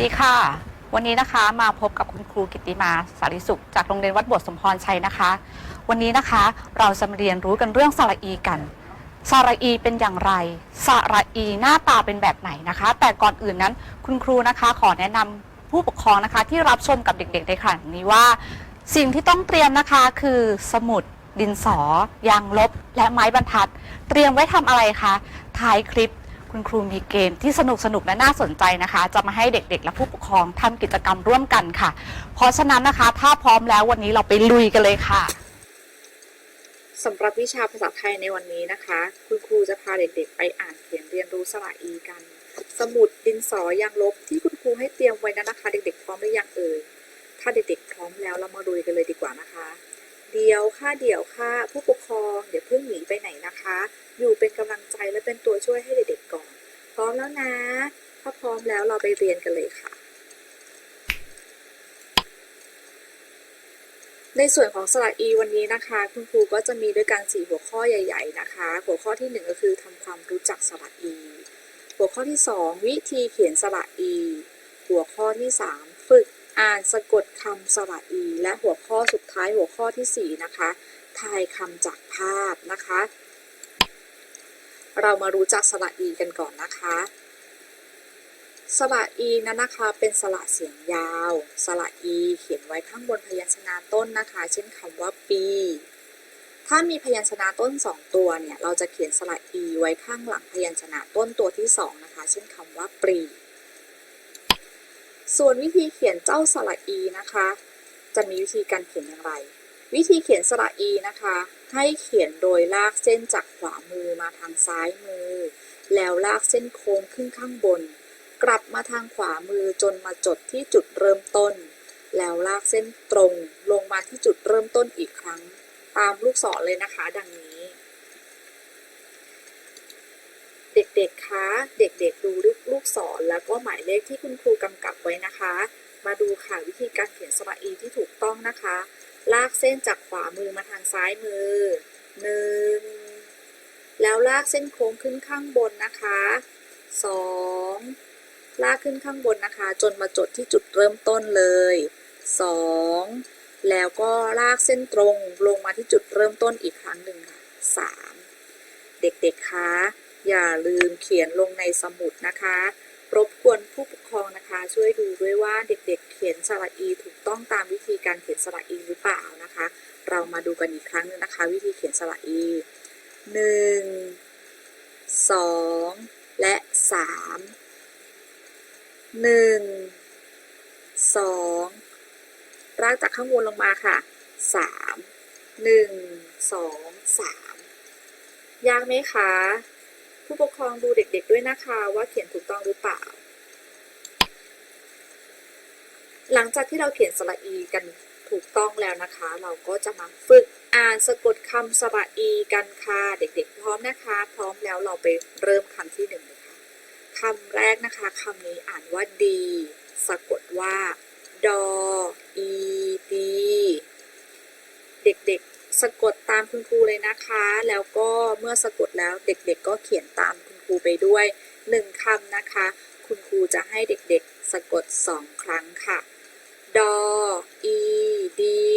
สวัสดีค่ะ วันนี้นะคะมาพบกับคุณครูกิติมาสาริสุข จากโรงเรียนวัดบวชสมพรชัยนะคะ วันนี้นะคะเราจะมาเรียนรู้กันเรื่องสระอีกันสระอีเป็นอย่างไรสระอีหน้าตาเป็นแบบไหนนะคะ แต่ก่อนอื่นนั้นคุณครูนะคะ ขอแนะนำผู้ปกครองนะคะ ที่รับชมกับเด็กๆในครั้งนี้ว่า สิ่งที่ต้องเตรียมนะคะคือสมุดดินสอ ยางลบ และไม้บรรทัด เตรียมไว้ทำอะไรคะท้ายคลิป คุณครูมีเกมที่สนุกสนุกและน่าสนใจนะคะ จะมาให้เด็กๆ และผู้ปกครองทำกิจกรรมร่วมกันค่ะ เพราะฉะนั้นนะคะ ถ้าพร้อมแล้ววันนี้เราไปลุยกันเลยค่ะสำหรับวิชาภาษาไทยในวันนี้นะคะ คุณครูจะพาเด็กๆ ไปอ่านเขียนเรียนรู้สระอีกัน สมุดดินสอยางลบที่คุณครูให้เตรียมไว้นั้นนะคะ เด็กๆ พร้อมหรือยังเอ่ยถ้าเด็กๆ พร้อมแล้วเรามาลุยกันเลยดีกว่านะคะ เดียวค่ะเดี๋ยวค่ะ ผู้ปกครองเดี๋ยวเพิ่งหนีไปไหนนะคะ อยู่เป็นกำลังใจและเป็นตัวช่วยให้เด็กๆก่อน พร้อมแล้วนะ ถ้าพร้อมแล้วเราไปเรียนกันเลยค่ะ ในส่วนของสระอีวันนี้นะคะ คุณครูก็จะมีด้วยกัน4หัวข้อใหญ่ ๆนะคะ หัวข้อที่ 1 ก็คือทำความรู้จักสระอี หัวข้อที่ 2 วิธีเขียนสระอี หัวข้อที่ 3 ฝึก อ่านสะกดคำสระอีและหัวข้อสุดท้ายหัวข้อทีสี่ 4 นะคะทายคำจากภาพนะคะ เรามารู้จักสระอีกันก่อนนะคะสระอีนั้นนะคะเป็นสระเสียงยาวสระอีเขียนไว้ข้างบนพยัญชนะต้นนะคะ เช่นคำว่าปี ถ้ามีพยัญชนะต้น 2 ตัวเนี่ยเราจะเขียนสระอีไว้ข้างหลังพยัญชนะต้นตัวที่ 2 นะคะ เช่นคำว่าปรี ส่วนวิธีเขียนเจ้าสระอีนะคะ จะมีวิธีการเขียนอย่างไร วิธีเขียนสระอีนะคะ ให้เขียนโดยลากเส้นจากขวามือมาทางซ้ายมือ แล้วลากเส้นโค้งขึ้นข้างบน กลับมาทางขวามือจนมาจดที่จุดเริ่มต้น แล้วลากเส้นตรงลงมาที่จุดเริ่มต้นอีกครั้ง ตามลูกศรเลยนะคะ ดังนี้ เด็กๆคะ เด็กๆดูลูกศรแล้วก็หมายเลขที่คุณครูกำกับไว้นะคะ มาดูค่ะวิธีการเขียนสระอีที่ถูกต้องนะคะ ลากเส้นจากขวามือมาทางซ้ายมือหนึ่งแล้วลากเส้นโค้งขึ้นข้างบนนะคะสองลากขึ้นข้างบนนะคะ จนมาจดที่จุดเริ่มต้นเลยสองแล้วก็ลากเส้นตรงลงมาที่จุดเริ่มต้นอีกครั้งหนึ่งค่ะสามเด็กๆคะ อย่าลืมเขียนลงในสมุดนะคะ รบกวนผู้ปกครองนะคะ ช่วยดูด้วยว่าเด็กๆ เขียนสระอีถูกต้องตามวิธีการเขียนสระอีหรือเปล่านะคะ เรามาดูกันอีกครั้งหนึงนะคะ วิธีเขียนสระอีหนึ่งสองและสามหนึ่งสองรากจากข้างบนลงมาค่ะสามหนึ่งสองสามยากไหมคะ ผู้ปกครองดูเด็กๆด้วยนะคะ ว่าเขียนถูกต้องหรือเปล่า หลังจากที่เราเขียนสระอีกันถูกต้องแล้วนะคะ เราก็จะมาฝึกอ่านสะกดคำสระอีกันค่ะเด็กๆ พร้อมนะคะ พร้อมแล้วเราไปเริ่มคำที่หนึ่งเลยค่ะคำแรกนะคะคำนี้อ่านว่าดีสะกดว่าดออีดีเด็กๆ สะกดตามคุณครูเลยนะคะ แล้วก็เมื่อสะกดแล้วเด็กๆก็เขียนตามคุณครูไปด้วยหนึ่งคำนะคะ คุณครูจะให้เด็กๆ สะกดสองครั้งค่ะ ดอ อี ดี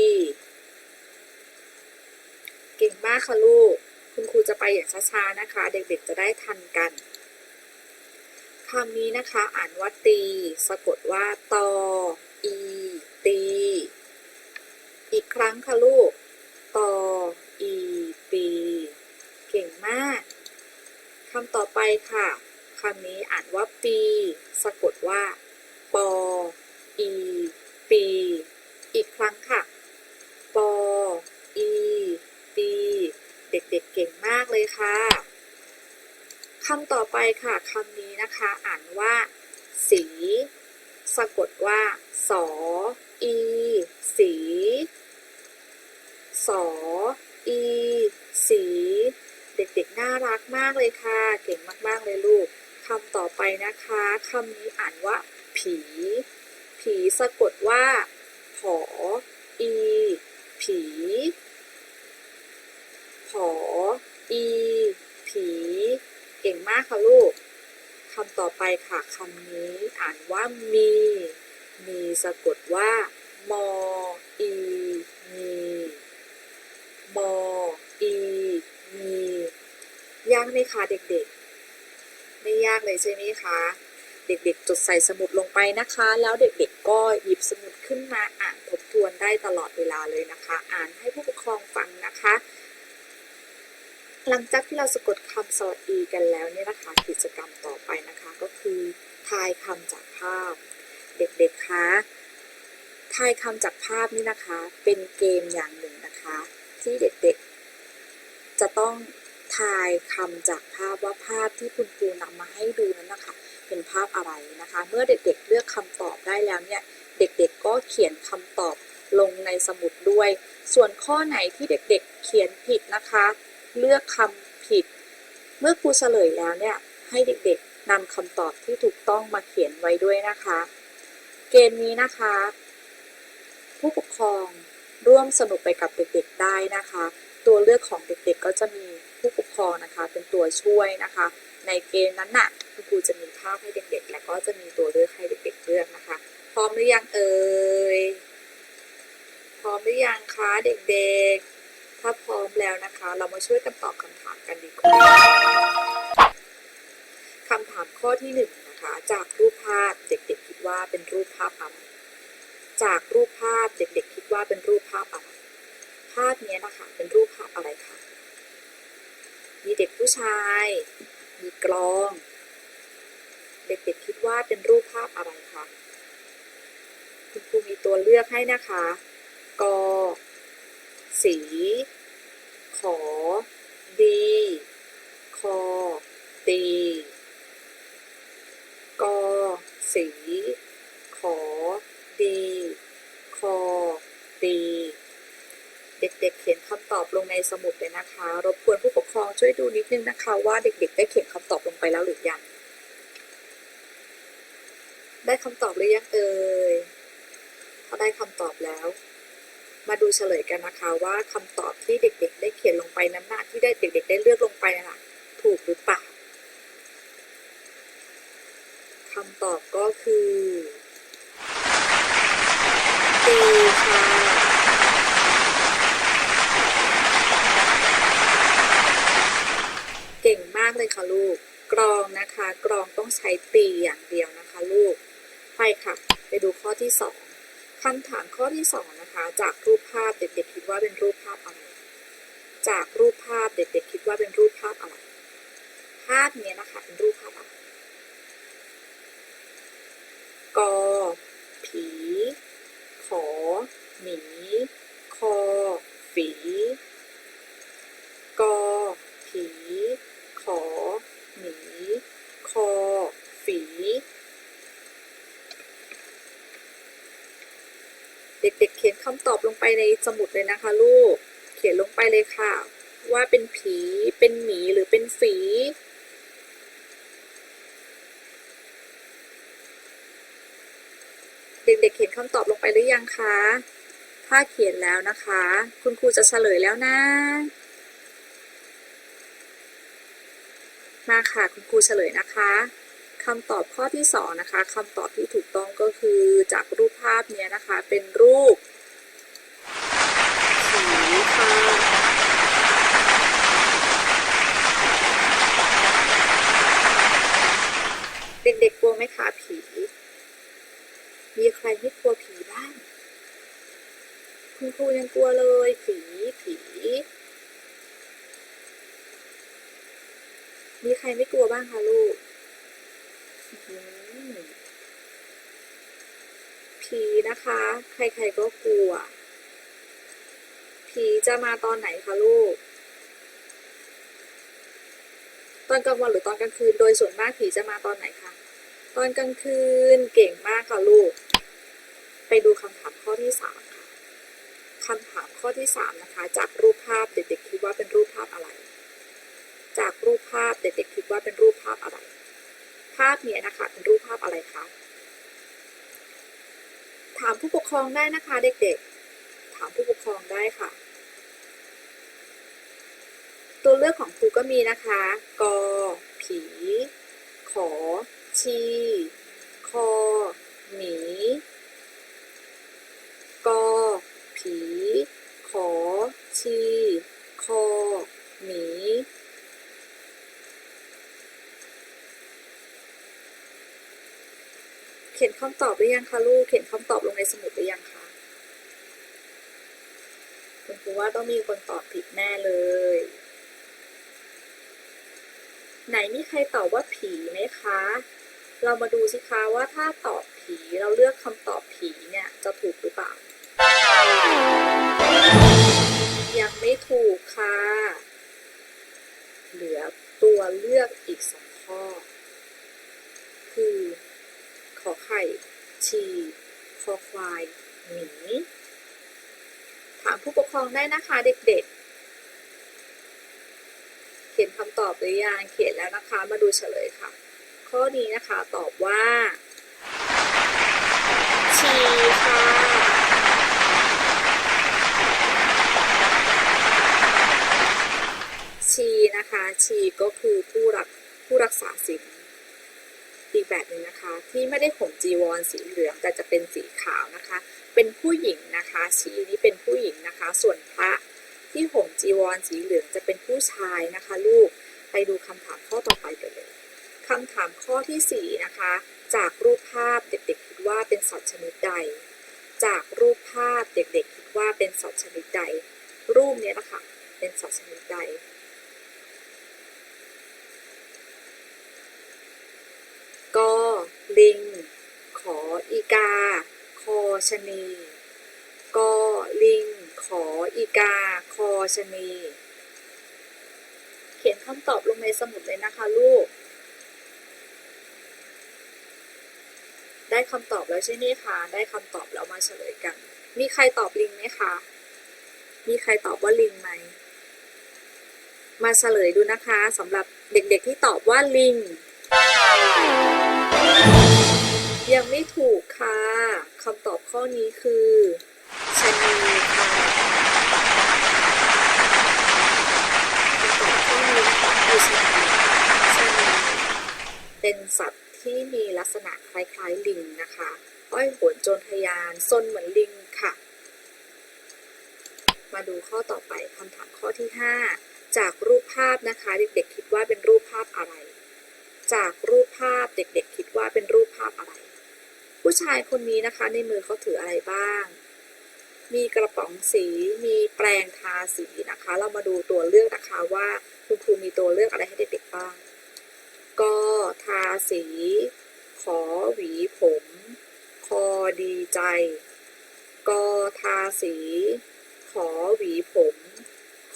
เก่งมากค่ะลูก คุณครูจะไปอย่างช้าๆนะคะ เด็กๆจะได้ทันกันคำนี้นะคะ อ่านว่าตี สะกดว่าตอ อี ตี อีกครั้งค่ะลูก ตอ อี ตี เก่งมาก ไปค่ะคำนี้อ่านว่าปี สะกดว่า ปอ อี ปี อีกครั้งค่ะ ปอ อี ปี เด็กๆเก่งมากเลยค่ะคำต่อไปค่ะคำนี้นะคะ อ่านว่า สี สะกดว่า สอ อี สี สอ อี สี เด็กๆ น่ารักมากเลยค่ะ เก่งมากๆเลยลูกคำต่อไปนะคะคำนี้อ่านว่า ผี ผีสะกดว่าผออี ผีผออีผีเก่งมากค่ะลูกคคำต่อไปค่ะคำนี้อ่านว่ามี มีสะกดว่ามอ อี มี มอ อี มี ยากไหม คะเด็กๆ ไม่ยากเลยใช่ไหมคะ เด็กๆ จดใส่สมุดลงไปนะคะ แล้วเด็กๆ ก็หยิบสมุดขึ้นมาอ่านทบทวนได้ตลอดเวลาเลยนะคะ อ่านให้ผู้ปกครองฟังนะคะ หลังจากที่เราสะกดคำสวัสดีกันแล้วเนี่ยนะคะ กิจกรรมต่อไปนะคะก็คือทายคำจากภาพ เด็กๆ คะทายคำจากภาพนี่นะคะ เป็นเกมอย่างหนึ่งนะคะ ที่เด็กๆ จะต้อง ทายคำจากภาพว่าภาพที่คุณครูนำมาให้ดูนั้นนะคะ เป็นภาพอะไรนะคะ เมื่อเด็กๆเลือกคำตอบได้แล้วเนี่ยเด็กๆก็เขียนคำตอบลงในสมุดด้วย ส่วนข้อไหนที่เด็กๆเขียนผิดนะคะ เลือกคำผิด เมื่อครูเฉลยแล้วเนี่ยให้เด็กๆนำคำตอบที่ถูกต้องมาเขียนไว้ด้วยนะคะ เกมนี้นะคะ ผู้ปกครองร่วมสนุกไปกับเด็กๆได้นะคะ ตัวเลือกของเด็กๆก็จะมี ผู้ปกครองนะคะ เป็นตัวช่วยนะคะ ในเกมนั้นน่ะคุณครูจะมีภาพให้เด็กๆ และก็จะมีตัวเลือกให้เด็กๆเลือกนะคะ พร้อมหรือยังเอ่ยพร้อมหรือยังคะเด็กๆ ถ้าพร้อมแล้วนะคะ เรามาช่วยกันตอบคำถามกันดีกว่าคำถามข้อที่หนึ่งนะคะ จากรูปภาพเด็กๆคิดว่าเป็นรูปภาพอะไรจากรูปภาพเด็กๆคิดว่าเป็นรูปภาพอะไรภาพนี้นะคะเป็นรูปภาพอะไรคะ มีเด็กผู้ชาย มีกลอง เด็กๆคิดว่าเป็นรูปภาพอะไรคะคุณครูมีตัวเลือกให้นะคะกอสี ขอ ดี คอ ตีกอสี ขอ ดี คอ ตี เด็ก ๆ เขียนคำตอบลงในสมุดเลยนะคะ รบกวนผู้ปกครองช่วยดูนิดนึงนะคะ ว่าเด็ก ๆ ได้เขียนคำตอบลงไปแล้วหรือยัง ได้คำตอบหรือยังเอ่ยถ้าได้คำตอบแล้ว มาดูเฉลยกันนะคะว่าคำตอบที่เด็ก ๆ ได้เขียนลงไปนั้นน่ะที่ได้เด็ก ๆ ได้เลือกลงไปน่ะถูกหรือเปล่าคำตอบก็คือตีค่ะ เก่งมากเลยค่ะลูก กรองนะคะ กรองต้องใช้ตีอย่างเดียวนะคะลูก ไปค่ะ ไปดูข้อที่สองคำถามข้อที่สองนะคะ จากรูปภาพเด็กๆคิดว่าเป็นรูปภาพอะไร จากรูปภาพเด็กๆคิดว่าเป็นรูปภาพอะไร ภาพนี้นะคะเป็นรูปภาพอะไร กอ ผี ขอ หมี คอ ฝี กอ ผี ขอ หมี คอ ฝี เด็กๆ เขียน คำตอบลงไปในสมุดเลยนะคะลูก เขียนลงไปเลยค่ะ ว่าเป็นผี เป็นหมีหรือเป็นฝีเด็กๆเขียนคำตอบลงไปหรือยังคะ ถ้าเขียนแล้วนะคะ คุณครูจะเฉลยแล้วนะ มาค่ะคุณครูเฉลยนะคะคำตอบข้อที่สองนะคะคำตอบที่ถูกต้องก็คือจากรูปภาพเนี้ยนะคะ เป็นรูปผีค่ะเด็กๆก ลัวไหมคะผี มีใครไม่กลัวผีบ้าง คุณครูยังกลัวเลยผีผี มีใครไม่กลัวบ้างคะลูกอื้อหือผีนะคะ ใครๆก็กลัว ผีจะมาตอนไหนคะลูกตอนกลางวันหรือตอนกลางคืน โดยส่วนมากผีจะมาตอนไหนคะ ตอนกลางคืนเก่งมากค่ะลูก ไปดูคำถามข้อที่สามค่ะคำถามข้อที่สามนะคะ จากรูปภาพเด็กๆคิดว่าเป็นรูปภาพอะไร จากรูปภาพเด็กๆคิดว่าเป็นรูปภาพอะไร ภาพเนี้ยนะคะเป็นรูปภาพอะไรคะถามผู้ปกครองได้นะคะเด็กๆ ถามผู้ปกครองได้ค่ะ ตัวเลือกของครูก็มีนะคะ กอ ผี ขอ ชี คอ หมี กอ ผี ขอ ชี คอ หมี เขียนคำตอบหรือยังคะลูก เขียนคำตอบลงในสมุดหรือยังคะคุณครูว่าต้องมีคนตอบผิดแน่เลย ไหนมีใครตอบว่าผีไหมคะ เรามาดูสิคะว่าถ้าตอบผีเราเลือกคำตอบผีเนี่ยจะถูกหรือเปล่า ยังไม่ถูกค่ะ เหลือตัวเลือกอีกสองข้อ คือ ขอไข่ ชีคอควายหมีถามผู้ปกครองได้นะคะเด็กๆ เขียนคำตอบหรือยังเขียนแล้วนะคะ มาดูเฉลยค่ะ ข้อนี้นะคะตอบว่าชีค่ะชีนะคะ ชีก็คือผู้รักผู้รักษาศีลอีกแบบหนึ่งนะคะ ที่ไม่ได้ห่มจีวรสีเหลืองแต่จะเป็นสีขาวนะคะ เป็นผู้หญิงนะคะ ชีนี้เป็นผู้หญิงนะคะ ส่วนพระที่ห่มจีวรสีเหลืองจะเป็นผู้ชายนะคะ ลูกไปดูคำถามข้อต่อไปกันเลย คำถามข้อที่สี่นะคะ จากรูปภาพเด็กๆคิดว่าเป็นสัตว์ชนิดใด จากรูปภาพเด็กๆคิดว่าเป็นสัตว์ชนิดใด รูปเนี้ยนะคะเป็นสัตว์ชนิดใดกอลิง ขออีกา คอชะนีกอลิง ขออีกา คอชะนี เขียนคำตอบลงในสมุดเลยนะคะลูก ได้คำตอบแล้วใช่ไหมคะ ได้คำตอบแล้วมาเฉลยกัน มีใครตอบลิงไหมคะ มีใครตอบว่าลิงไหม มาเฉลยดูนะคะสำหรับเด็กๆที่ตอบว่าลิง ยังไม่ถูกค่ะคำตอบข้อนี้คือชะนีค่ะคำตอบข้อนี้คะคือชะนีชะนีเป็นสัตว์ ที่มีลักษณะคล้ายๆลิงนะคะอ้อยโหนโจรทยานซนเหมือนลิงค่ะ มาดูข้อต่อไปคำถามข้อที่ 5 จากรูปภาพนะคะ เด็กๆคิดว่าเป็นรูปภาพอะไร จากรูปภาพเด็กๆ คิดว่าเป็นรูปภาพอะไร ผู้ชายคนนี้นะคะในมือเขาถืออะไรบ้าง มีกระป๋องสีมีแปรงทาสีนะคะ เรามาดูตัวเลือกนะคะว่าคุณครูมีตัวเลือกอะไรให้เด็กๆบ้าง ก็ทาสี ขอหวีผม คอดีใจก็ทาสี ขอหวีผม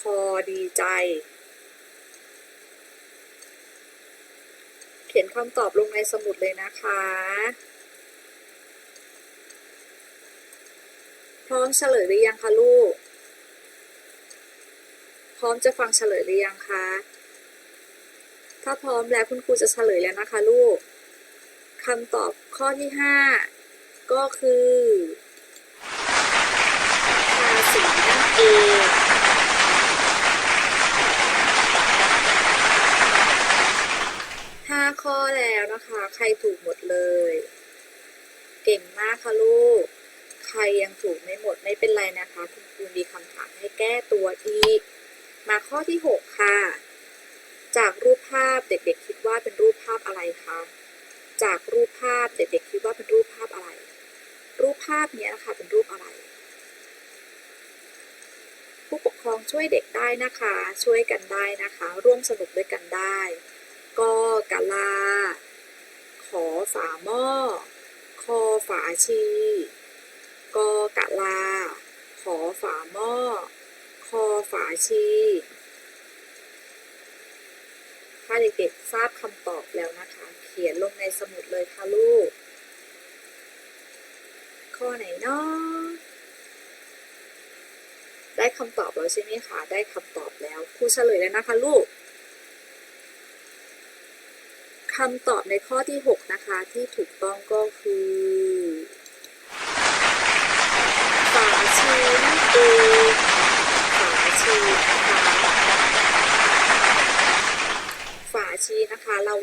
คอดีใจ เขียนคำตอบลงในสมุดเลยนะคะพร้อมเฉลยหรือยังคะลูก พร้อมจะฟังเฉลยหรือยังคะ ถ้าพร้อมแล้วคุณครูจะเฉลยแล้วนะคะลูกคำตอบข้อที่ห้าก็คือทาสีนั่นเองห้าข้อแล้วนะคะ ใครถูกหมดเลย เก่งมากค่ะลูก ใครยังถูกไม่หมดไม่เป็นไรนะคะ คุณครูมีคำถามให้แก้ตัวอีก มาข้อที่6ค่ะ จากรูปภาพเด็กๆคิดว่าเป็นรูปภาพอะไรคะ จากรูปภาพเด็กๆคิดว่าเป็นรูปภาพอะไร รูปภาพนี้นะคะเป็นรูปอะไร ผู้ปกครองช่วยเด็กได้นะคะ ช่วยกันได้นะคะ ร่วมสนุกด้วยกันได้ ก็กะลา ขอฝาหม้อ คอฝาชีกกะลา ขอฝาหม้อ คอฝาชี ถ้าเด็กๆทราบคำตอบแล้วนะคะ เขียนลงในสมุดเลยค่ะลูก ข้อไหนเนาะได้คำตอบแล้วใช่ไหมคะ ได้คำตอบแล้วครูเฉลยแล้วนะคะลูกคำตอบในข้อที่ 6 นะคะ ที่ถูกต้องก็คือ ฝาชีนั่นเองฝาชีนะคะ ฝา ชีนะคะเรา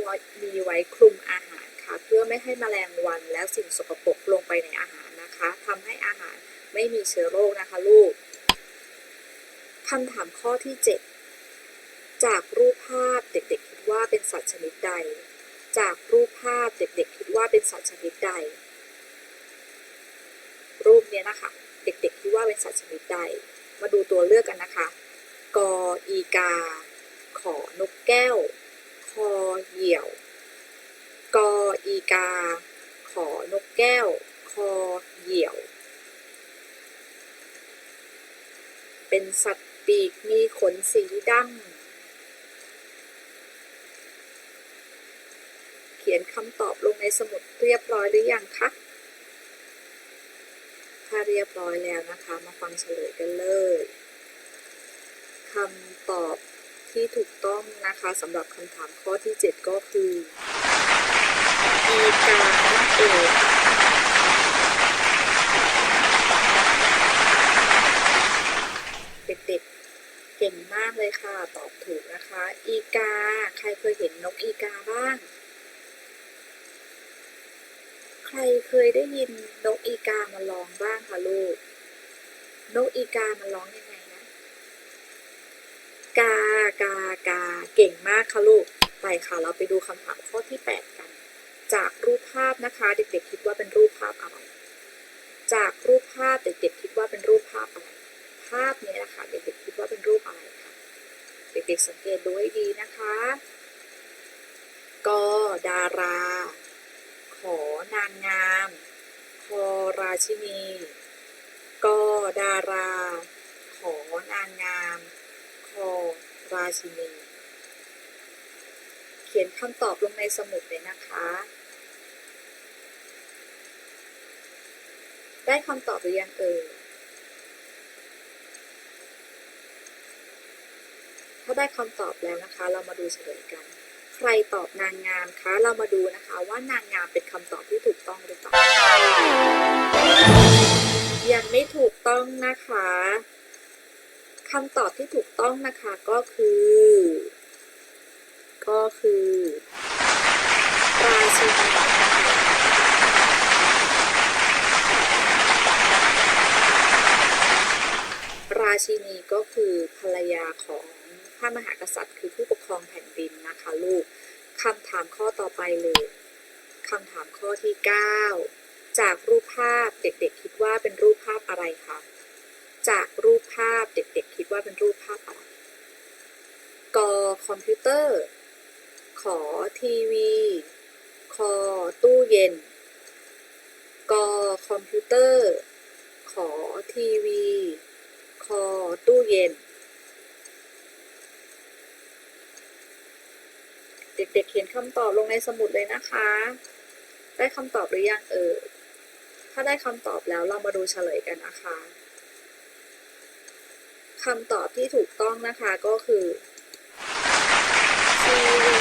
มีไว้คลุมอาหารค่ะ เพื่อไม่ให้แมลงวันและสิ่งสกปรกลงไปในอาหารนะคะทำให้อาหารไม่มีเชื้อโรคนะคะลูกคำถามข้อที่ 7 จากรูปภาพเด็กๆคิดว่าเป็นสัตว์ชนิดใด จากรูปภาพเด็กๆคิดว่าเป็นสัตว์ชนิดใด รูปเนี้ยนะคะเด็กๆคิดว่าเป็นสัตว์ชนิดใด มาดูตัวเลือกกันนะคะ กออีกา ขอนกแก้ว คอเหยี่ยว กออีกา ขอนกแก้ว คอเหยี่ยว เป็นสัตว์ปีกมีขนสีดำ เขียนคำตอบลงในสมุดเรียบร้อยหรือยังคะ ถ้าเรียบร้อยแล้วนะคะ มาฟังเฉลยกันเลยคำตอบ ที่ถูกต้องนะคะสำหรับคำถามข้อที่ 7 ก็คืออีกานั่นเองเด็กๆเก่งมากเลยค่ะ ตอบถูกนะคะ อีกา ใครเคยเห็นนกอีกาบ้าง ใครเคยได้ยินนกอีกามาร้องบ้างคะลูก นกอีกามาร้องยังไง กากากาเก่งมากค่ะลูก ไปค่ะเราไปดูคำถามข้อที่ 8 กัน จากรูปภาพนะคะ เด็กๆคิดว่าเป็นรูปภาพอะไร จากรูปภาพเด็กๆคิดว่าเป็นรูปภาพอะไร ภาพนี้นะคะเด็กๆคิดว่าเป็นรูปอะไรคะเด็กๆสังเกตดูให้ดีนะคะกดารา ขอนางงาม คอราชินีกดารา ขอนางงาม คอราชินี เขียนคำตอบลงในสมุดเลยนะคะ ได้คำตอบหรือยังเอ่ยถ้าได้คำตอบแล้วนะคะ เรามาดูเฉลยกัน ใครตอบนางงามคะ เรามาดูนะคะว่านางงามเป็นคำตอบที่ถูกต้องหรือเปล่า ยังไม่ถูกต้องนะคะำตอบที่ถูกต้องนะคะก็คือ ก็คือราชินีราชินีก็คือภรรยาของพระมหากษัตริย์ คือผู้ปกครองแผ่นดินนะคะลูกคำถามข้อต่อไปเลยคำถามข้อที่ 9 จากรูปภาพเด็กๆ คิดว่าเป็นรูปภาพอะไรคะ จากรูปภาพเด็กๆคิดว่าเป็นรูปภาพอะไรกคอมพิวเตอร์ ขอทีวี คอตู้เย็นกคอมพิวเตอร์ ขอทีวี คอตู้เย็น เด็กๆเขียนคำตอบลงในสมุดเลยนะคะ ได้คำตอบหรือยังเอ่ยถ้าได้คำตอบแล้วเรามาดูเฉลยกันนะคะ คำตอบที่ถูกต้องนะคะก็คือทีวี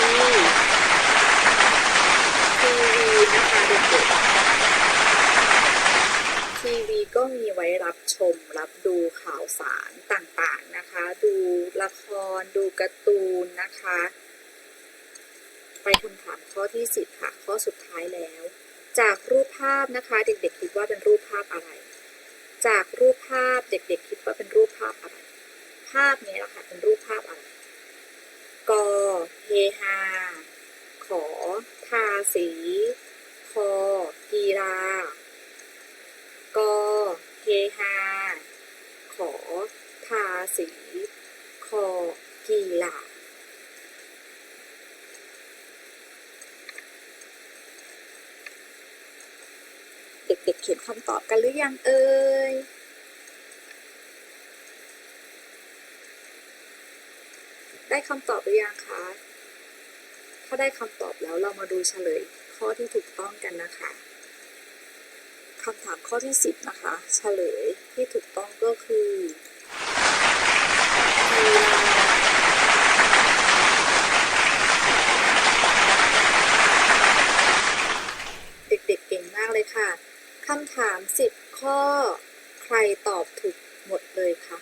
ทีวีนะคะเด็กๆ ทีวีก็มีไว้รับชมรับดูข่าวสารต่างๆนะคะ ดูละครดูการ์ตูนนะคะ ไปคำถามข้อที่10ค่ะ ข้อสุดท้ายแล้ว จากรูปภาพนะคะ เด็กๆคิดว่าเป็นรูปภาพอะไรจากรูปภาพเด็กๆคิดว่าเป็นรูปภาพอะไราพนี้แหละค่ะเป็นรูปภาพอะไรกเฮฮา ขอ ทาสี คอ กีฬากเฮฮา ขอ ทาสี คอ กีฬาเด็กๆเขียนคำตอบกันหรือยังเอ่ย ได้คำตอบหรือยังคะ ถ้าได้คำตอบแล้วเรามาดูเฉลยข้อที่ถูกต้องกันนะคะคำถามข้อที่ 10 นะคะ เฉลยที่ถูกต้องก็คือกีฬาเด็กๆเก่งมากเลยค่ะคำถาม 10 ข้อใครตอบถูกหมดเลยคะ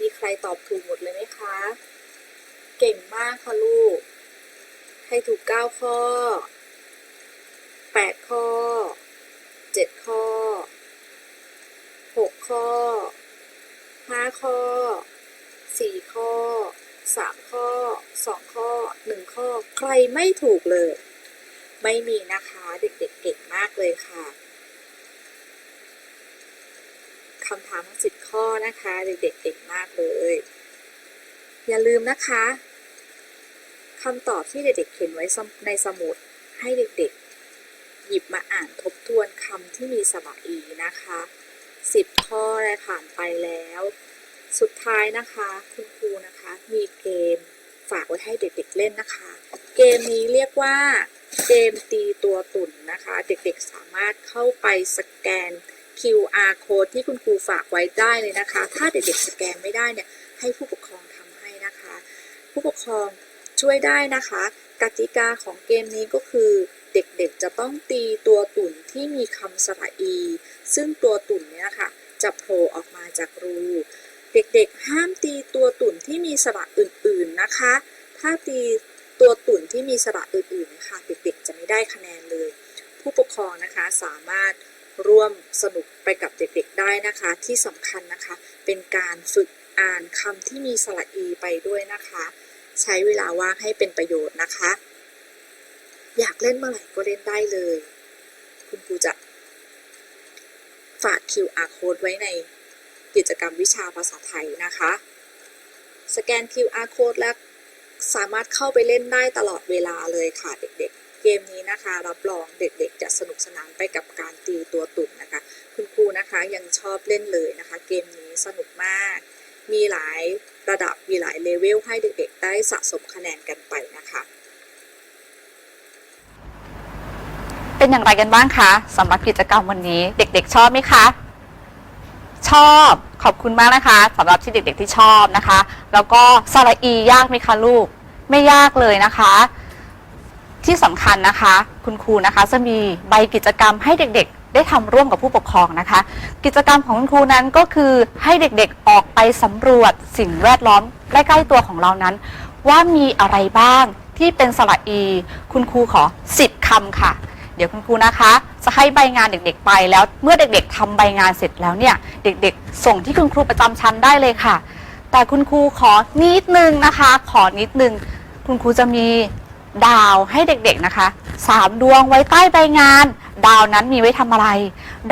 มีใครตอบถูกหมดเลยไหมคะ เก่งมากค่ะลูก ให้ถูก9ข้อแปดข้อเจ็ดข้อหกข้อห้าข้อสี่ข้อสามข้อสองข้อหนึ่งข้อใครไม่ถูกเลย ไม่มีนะคะเด็กๆเก่งมากเลยค่ะคำถามทั้งสิบข้อนะคะ เด็กๆเก่งมากเลย อย่าลืมนะคะ คำตอบที่เด็กๆเขียนไว้ในสมุดให้เด็กๆ หยิบมาอ่านทบทวนคำที่มีสระอีนะคะสิบข้อได้ผ่านไปแล้ว สุดท้ายนะคะคุณครูนะคะมีเกมฝากไว้ให้เด็กๆเล่นนะคะ เกมนี้เรียกว่าเกมตีตัวตุ่นนะคะ เด็กๆสามารถเข้าไปสแกน QR code ที่คุณครูฝากไว้ได้เลยนะคะ ถ้าเด็กๆสแกนไม่ได้เนี่ยให้ผู้ปกครองทำให้นะคะ ผู้ปกครอง ช่วยได้นะคะ กติกาของเกมนี้ก็คือ เด็กๆจะต้องตีตัวตุ่นที่มีคำสระอี ซึ่งตัวตุ่นเนี่ยค่ะจะโผล่ออกมาจากรู เด็กๆห้ามตีตัวตุ่นที่มีสระอื่นๆนะคะ ถ้าตีตัวตุ่นที่มีสระอื่นๆนะคะเด็กๆจะไม่ได้คะแนนเลย ผู้ปกครองนะคะสามารถร่วมสนุกไปกับเด็กๆได้นะคะ ที่สำคัญนะคะเป็นการฝึกอ่านคำที่มีสระอีไปด้วยนะคะ ใช้เวลาว่างให้เป็นประโยชน์นะคะ อยากเล่นเมื่อไหร่ก็เล่นได้เลย คุณครูจะฝาก QR code ไว้ในกิจกรรมวิชาภาษาไทยนะคะ สแกน QR code แล้วสามารถเข้าไปเล่นได้ตลอดเวลาเลยค่ะเด็กๆ เกมนี้นะคะ รับรองเด็กๆ จะสนุกสนานไปกับการตีตัวตุ่นนะคะ คุณครูนะคะยังชอบเล่นเลยนะคะ เกมนี้สนุกมาก มีหลายระดับมีหลายเลเวลให้เด็กๆ ได้สะสมคะแนนกันไปนะคะ เป็นอย่างไรกันบ้างคะสำหรับกิจกรรมวันนี้เด็กๆ ชอบไหมคะ ชอบขอบคุณมากนะคะสำหรับที่เด็กๆที่ชอบนะคะ แล้วก็สระอียากไหมคะลูก ไม่ยากเลยนะคะ ที่สำคัญนะคะ คุณครูนะคะจะมีใบกิจกรรมให้เด็กๆ ได้ทำร่วมกับผู้ปกครองนะคะ กิจกรรมของคุณครูนั้นก็คือให้เด็กๆออกไปสำรวจสิ่งแวดล้อมใกล้ๆตัวของเรานั้น ว่ามีอะไรบ้างที่เป็นสระอี คุณครูขอ 10คำค่ะ เดี๋ยวคุณครูนะคะ จะให้ใบงานเด็กๆไปแล้ว เมื่อเด็กๆทำใบงานเสร็จแล้วเนี่ย เด็กๆ ส่งที่คุณครูประจำชั้นได้เลยค่ะ แต่คุณครูขอนิดนึงนะคะ ขอนิดนึง คุณครูจะมี ดาวให้เด็กๆนะคะสามดวงไว้ใต้ใบงาน ดาวนั้นมีไว้ทำอะไร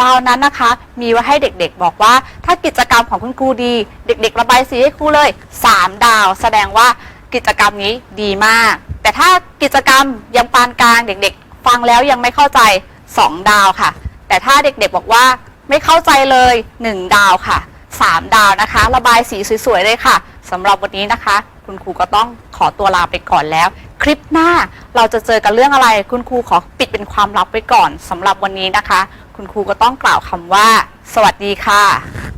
ดาวนั้นนะคะ มีไว้ให้เด็กๆ บอกว่า ถ้ากิจกรรมของคุณครูดี เด็ก ๆ ระบายสีให้ครูเลยสามดาว แสดงว่ากิจกรรมนี้ดีมาก แต่ถ้ากิจกรรมยังปานกลางเด็กๆ ฟังแล้วยังไม่เข้าใจ2ดาวค่ะ แต่ถ้าเด็กๆบอกว่าไม่เข้าใจเลย1ดาวค่ะ3ดาวนะคะ ระบายสีสวยๆเลยค่ะ สำหรับวันนี้นะคะ คุณครูก็ต้องขอตัวลาไปก่อนแล้ว คลิปหน้าเราจะเจอกันเรื่องอะไร คุณครูขอปิดเป็นความลับไว้ก่อนสำหรับวันนี้นะคะ คุณครูก็ต้องกล่าวคำว่า สวัสดีค่ะ